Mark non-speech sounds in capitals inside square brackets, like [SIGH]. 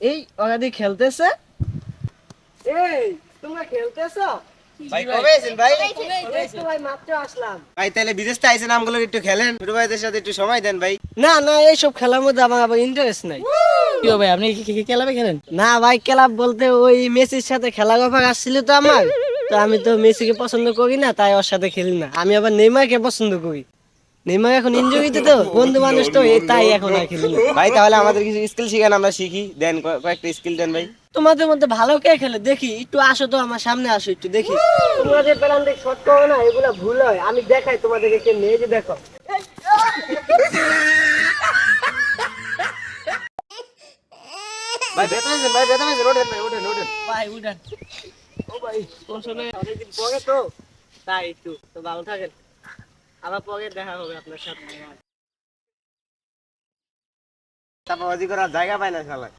এই ওরা দিয়ে খেলতেছে। এই তোমরা খেলতেছো? ভাই কবে আছেন ভাই? তো ভাই মাত্র আসলাম। ভাই তাহলে বিদেশ থেকে আইছেন আমগুলো একটু খেলেন। ছোট ভাইদের সাথে একটু সময় দেন ভাই। না না এইসব খেলার মধ্যে আমার আবার ইন্টারেস্ট নাই। কি হবে আপনি কি- কি কি ক্লাবে খেলেন? না ভাই ক্লাব বলতে ওই মেসির সাথে খেলা আসছিল তো আমার। তো আমি তো মেসিকে পছন্দ করি না তাই ওর সাথে খেলি না। আমি আবার নেইমারকে পছন্দ করি। নেইমার এখন ইনজুরিতে তো। [LAUGHS] বন্ধু মানুষ তো তাই এখন আর খেলি ভাই তাহলে আমাদের কিছু স্কিল শিখান আমরা শিখি। দেন ক- কয়েকটা স্কিল দেন ভাই। তোমাদের মধ্যে ভালো কে খেলে? দেখি একটু আসো তো আমার সামনে আসো একটু দেখি। প্ল্যান দেখ শর্ট করো না এগুলা ভুল হয়। আমি দেখাই তোমাদেরকে কেমনে এই যে দেখো। ভাই বেতন আছেন ভাই বেতন আছেন ওঠেন ভাই ওঠেন ওঠেন। ভাই উঠান। ও ভাই আসলে অনেকদিন পরে তো। তাই একটু তো ভালো থাকেন। আবার পরে দেখা হবে আপনার সাথে। চাপাবাজি করার জায়গা পায় না শালা